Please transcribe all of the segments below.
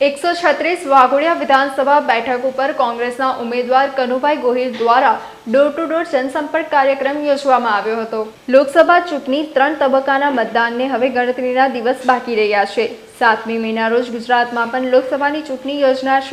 એકસો છત્રીસ વાઘોડિયા વિધાનસભા બેઠક ઉપર કોંગ્રેસના ઉમેદવાર કનુભાઈ ગોહિલ દ્વારા ડોર ટુ ડોર જનસંપર્ક કાર્યક્રમ યોજવામાં આવ્યો હતો. લોકસભા ચૂંટણી ત્રણ તબક્કાના મતદાનને હવે ગણતરીના દિવસ બાકી રહ્યા છે. સાતમી મેના રોજ ગુજરાતમાં પણ લોકસભાની ચૂંટણી યોજનાર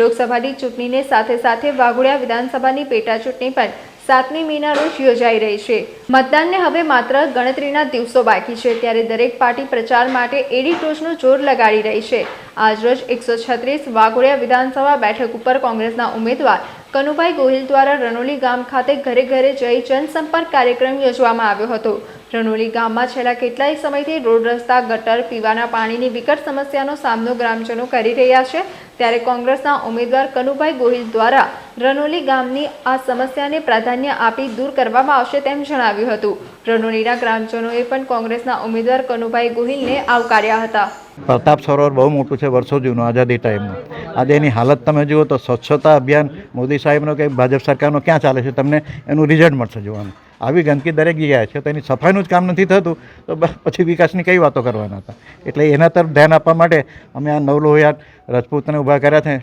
લોકસભાની ચૂંટણીને સાથે સાથે વાઘોડિયા વિધાનસભાની પેટા ચૂંટણી પણ સાતમી મીના રોજ યોજાઈ રહી છે. મતદાનને હવે માત્ર ગણતરીના દિવસો બાકી છે, ત્યારે દરેક પાર્ટી પ્રચાર માટે એડી ટોચનું જોર લગાડી રહી છે. આજરોજ એકસો છત્રીસ વાઘોડિયા વિધાનસભા બેઠક ઉપર કોંગ્રેસના ઉમેદવાર કનુભાઈ ગોહિલ દ્વારા રનોલી ગામ ખાતે ઘરે ઘરે જઈ જનસંપર્ક કાર્યક્રમ યોજવામાં આવ્યો હતો. રનોલી ગામમાં છેલ્લા કેટલાય સમયથી રોડ રસ્તા, ગટર, પીવાના પાણીની વિકટ સમસ્યાનો સામનો ગ્રામજનો કરી રહ્યા છે. ત્યારે કોંગ્રેસના ઉમેદવાર કનુભાઈ ગોહિલ દ્વારા રનોલી ગામની આ સમસ્યાને પ્રાધાન્ય આપી દૂર કરવામાં આવશે તેમ જણાવ્યું હતું. રનોલીના ગ્રામજનોએ પણ કોંગ્રેસના ઉમેદવાર કનુભાઈ ગોહિલને આવકાર્યા હતા. પ્રતાપ સરોવર બહુ મોટું છે, વર્ષો જૂનું આઝાદી ટાઈમનું આજે એની હાલત તમે જુઓ તો સ્વચ્છતા અભિયાન મોદી સાહેબનો કે ભાજપ સરકારનો ક્યાં ચાલે છે તમને એનું રિઝલ્ટ મળશે જોવાનું. આવી ગંદકી દરેક જગ્યાએ છે તો એની સફાઈનું જ કામ નથી થતું તો પછી વિકાસની કઈ વાતો કરવાના હતા? એટલે એના તરફ ધ્યાન આપવા માટે અમે આ નવલોહિયાત રાજપૂતને ઊભા કર્યા છે.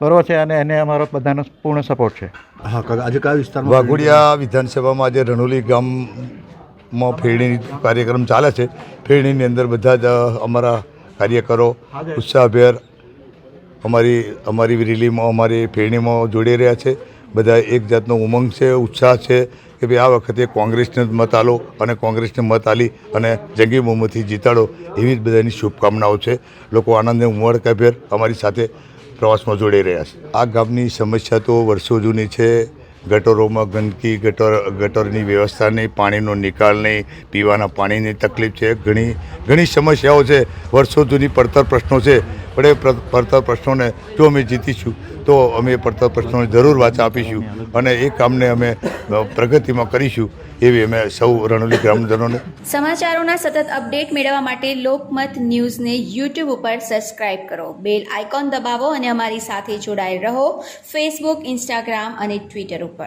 બરોબર છે અને એને અમારો બધાનો પૂર્ણ સપોર્ટ છે. હા કાકા આજે કયા વિસ્તારમાં વાઘોડિયા વિધાનસભામાં આજે રણોલી ગામમાં ફેરણી કાર્યક્રમ ચાલે છે. ફેરણીની અંદર બધા જ અમારા કાર્યકરો ઉત્સાહભેર અમારી અમારી રેલીમાં, અમારી ફેરણીમાં જોડી રહ્યા છે. બધા એક જાતનો ઉમંગ છે, ઉત્સાહ છે કે ભાઈ આ વખતે કોંગ્રેસને જ મત આલો અને કોંગ્રેસને મત આલી અને જંગી બહુમતી જીતાડો એવી જ બધાની શુભકામનાઓ છે. લોકો આનંદને ઉમળકાભેર અમારી સાથે પ્રવાસમાં જોડાઈ રહ્યા છે. આ ગામની સમસ્યા તો વર્ષો જૂની છે. ગટરોમાં ગંદકી, ગટર, ગટરની વ્યવસ્થા નહીં, પાણીનો નિકાલ નહીં, પીવાના પાણીની તકલીફ છે. ઘણી ઘણી સમસ્યાઓ છે. વર્ષો જૂની પડતર પ્રશ્નો છે. પણ એ પડતર પ્રશ્નોને જો અમે જીતીશું, તો અમે એ પડતર પ્રશ્નોને જરૂર વાચા આપીશું અને એ કામને અમે પ્રગતિમાં કરીશું એવી અમે સૌ રણોલી ગ્રામજનોને સમાચારોના સતત અપડેટ મેળવવા માટે લોકમત ન્યૂઝને યુટ્યુબ ઉપર સબસ્ક્રાઇબ કરો. બેલ આઇકોન દબાવો અને અમારી સાથે જોડાયેલ રહો ફેસબુક, ઇન્સ્ટાગ્રામ અને ટ્વિટર ઉપર.